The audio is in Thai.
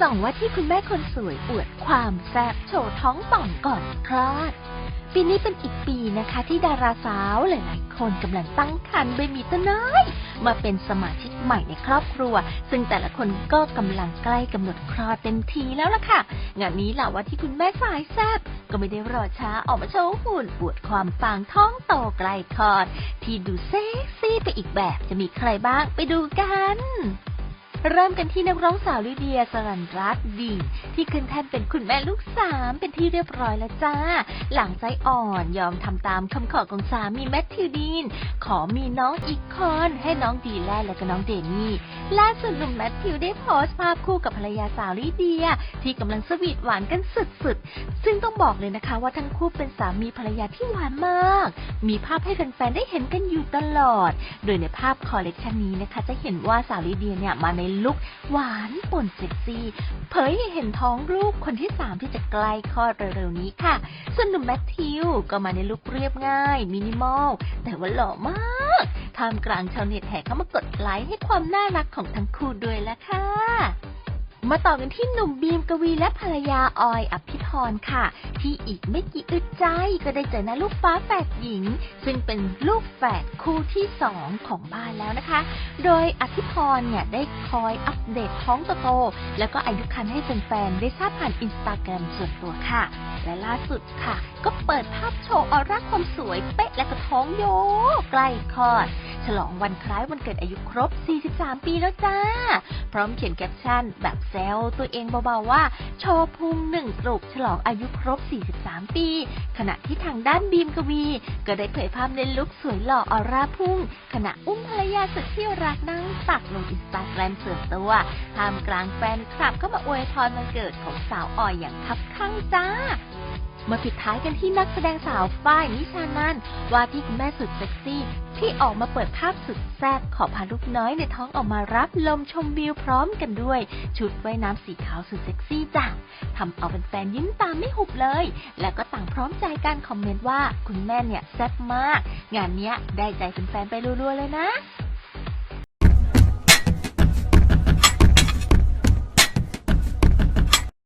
ส่องว่าที่คุณแม่คนสวยอวดความแซ่บโชว์ท้องป่องก่อนคลอด ปีนี้เป็นอีกปีนะคะ ที่ดาราสาวหลายๆคนกำลังตั้งครรภ์ใบมีตะน้อย มาเป็นสมาชิกใหม่ในครอบครัว ซึ่งแต่ละคนก็กำลังใกล้กำหนดคลอดเต็มทีแล้วล่ะค่ะ งานนี้เหล่าว่าที่คุณแม่สายแซ่บก็ไม่ได้รอช้าออกมาโชว์หุ่นอวดความปางท้องโตใกล้คลอด ที่ดูเซ็กซี่ไปอีกแบบจะมีใครบ้างไปดูกัน เริ่มกันที่นักร้องสาวลิเดียสรันรัตน์ดี ที่ขึ้นแท่นเป็นคุณแม่ลูกสามเป็นที่เรียบร้อยแล้วจ้า หลังใจอ่อนยอมทำตามคำขอของสามีแมทธิวดีน ขอมีน้องอีกคนให้น้องดีแลและก็น้องเดมี่ล่าสุดหนุ่มแมทธิวได้โพสต์ภาพคู่กับภรรยาสาวลิเดีย ที่กำลังสวีทหวานกันสุดๆ ซึ่งต้องบอกเลยนะคะว่าทั้งคู่เป็นสามีภรรยาที่หวานมาก มีภาพให้แฟนๆได้เห็นกันอยู่ตลอด โดยในภาพคอลเลกชันนี้นะคะ จะเห็นว่าสาวลิเดียเนี่ยมาในลุคหวานป่นเซ็กซี่ เผยให้เห็นท้องลูกคนที่สามที่จะใกล้คลอดเร็วๆนี้ค่ะ ส่วนหนุ่มแมทธิวก็มาในลุคเรียบง่าย มินิมอล แต่ว่าหล่อมากท่ามกลางชาวเน็ตแห่เข้ามากดไลค์ให้ความน่ารักของทั้งคู่ด้วยละค่ะ มาต่อกันที่หนุ่มบีมกวีและภรรยาออยอภิ ธรค่ะ ที่อีกไม่กี่อึดใจก็ได้เจอหน้าลูกฟ้าแฝดหญิง ซึ่งเป็นลูกแฝดคู่ที่สองของบ้านแล้วนะคะ โดยอธิพรเนี่ยได้คอยอัปเดตท้องโตๆแล้วก็อายุครรภ์ให้แฟนๆได้ทราบผ่านอินสตาแกรมส่วนตัวค่ะ และล่าสุดค่ะ ก็เปิดภาพโชว์ออร่าความสวยเป๊ะและก็ท้องโยใกล้คลอด ฉลองวันคล้ายวันเกิดอายุครบ 43 ปีแล้วจ้า พร้อมเขียนแคปชั่นแบบแซวตัวเองเบาๆว่า โชว์พุงหนึ่งกรุกฉลองอายุครบ 43 ปี ขณะที่ทางด้านบีมกวี ก็ได้เผยภาพในลุคสวยหล่อออร่าพุ่ง ขณะอุ้มภรรยาสุดที่รักนั่งตักลงอินสตาแกรมส่วนตัวท่ามกลางแฟนคลับเข้ามาอวยพรวันเกิดของสาวออยอย่างคับข้างจ้า มาปิดท้ายกันที่นักแสดงสาวฝ้ายนิชานันว่าที่คุณแม่สุดเซ็กซี่ ที่ออกมาเปิดภาพสุดแซ่บขอพาลูกน้อยในท้องออกมารับลมชมวิวพร้อมกันด้วย ชุดว่ายน้ำสีขาวสุดเซ็กซี่จ้ะทำเอาแฟนๆยิ้มตามไม่หุบเลย แล้วก็ต่างพร้อมใจการคอมเมนต์ว่าคุณแม่เนี่ยแซ่บมาก งานเนี้ยได้ใจแฟนๆไปรัวๆเลยนะ